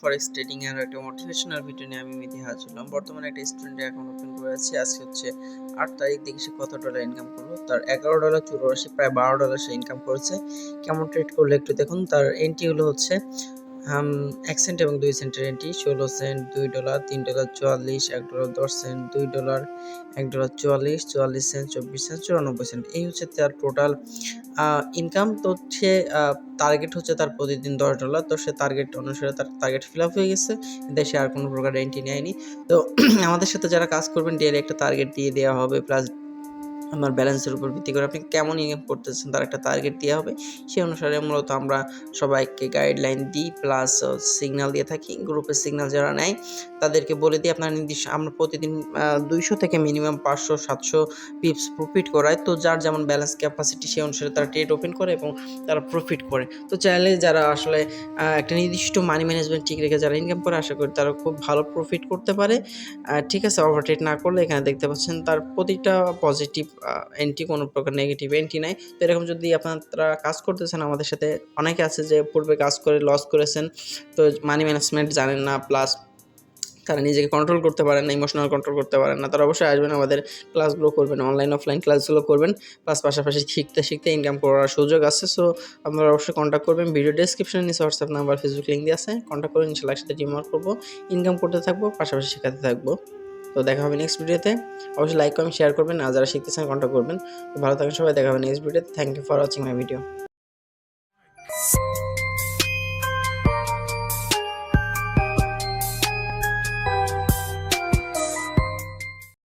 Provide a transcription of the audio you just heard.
Forex trading এর একটা motivational video নিয়ে আমি মিথি হাজির হলাম বর্তমানে একটা স্টুডেন্টের অ্যাকাউন্ট ওপেন করে আছে। আজকে হচ্ছে আট তারিখ, দেখি সে কত ডলার ইনকাম করল তার এগারো ডলার চুরাশি, প্রায় বারো ডলার সে ইনকাম করেছে। কেমন ট্রেড করলে একটু দেখুন। তার এন্ট্রি হলো হচ্ছে এক সেন্ট এবং দুই সেন্টের এন্ট্রি ষোলো সেন্ট দুই ডলার তিন ডলার চুয়াল্লিশ, এক ডলার দশ সেন্ট দুই ডলার এক ডলার চুয়াল্লিশ চুয়াল্লিশ সেন্ট চব্বিশ সেন্ট চুরানব্বই সেন্ট এই হচ্ছে তার টোটাল ইনকাম তো সে টার্গেট হচ্ছে তার প্রতিদিন দশ ডলার তো সে টার্গেট অনুসারে তার টার্গেট ফিল আপ হয়ে গেছে। দেশে আর কোনো প্রকার এন্ট্রি নেয়নি। তো আমাদের সাথে যারা কাজ করবেন ডেলি একটা টার্গেট দিয়ে দেওয়া হবে প্লাস আপনার ব্যালেন্সের উপর ভিত্তি করে আপনি কেমন ইনকাম করতেছেন, তার একটা টার্গেট দেওয়া হবে। সেই অনুসারে মূলত আমরা সবাইকে গাইডলাইন দিই প্লাস সিগন্যাল দিয়ে থাকি গ্রুপের সিগন্যাল যারা নেয়, তাদেরকে বলে দিই আপনার নির্দিষ্ট, আমরা প্রতিদিন দুইশো থেকে মিনিমাম পাঁচশো, সাতশো পিপস প্রফিট করায়। তো যার যেমন ব্যালেন্স ক্যাপাসিটি সেই অনুসারে তারা ট্রেড ওপেন করে এবং তারা প্রফিট করে। তো চাইলে যারা আসলে একটা নির্দিষ্ট মানি ম্যানেজমেন্ট ঠিক রেখে যারা ইনকাম করে, আশা করি তারা খুব ভালো প্রফিট করতে পারে। ঠিক আছে ওভার ট্রেড না করলে এখানে দেখতে পাচ্ছেন তার প্রতিটা পজিটিভ এন্ট্রি কোনো প্রকার নেগেটিভ এন্ট্রি নাই। তো এরকম যদি আপনারা কাজ করতেছেন, আমাদের সাথে অনেকে আছে যে পূর্বে কাজ করে লস করেছেন। তো মানি ম্যানেজমেন্ট জানেন না প্লাস তারা নিজেকে কন্ট্রোল করতে পারেন না ইমোশনাল কন্ট্রোল করতে পারেন না। তারা অবশ্যই আসবেন আমাদের ক্লাসগুলো করবেন অনলাইন অফলাইন ক্লাসগুলো করবেন। প্লাস পাশাপাশি শিখতে শিখতে ইনকাম করার সুযোগ আছে। সো আপনারা অবশ্যই কন্ট্যাক্ট করবেন। ভিডিও ডেসক্রিপশনে নিচে হোয়াটসঅ্যাপ নাম্বার ফেসবুক লিঙ্ক দিয়ে আছে। কন্ট্যাক্ট করে ইনশাল্লাহ একসাথে টিম ওয়ার্ক করব। ইনকাম করতে থাকব, পাশাপাশি শেখাতে থাকব। তো দেখা হবে নেক্সট ভিডিওতে অবশ্যই লাইক কমেন্ট শেয়ার করবেন। আর যারা শিখতে চান কন্ট্যাক্ট করবেন। তো ভালো থাকেন সবাই। দেখা হবে নেক্সট ভিডিওতে thank you for watching my video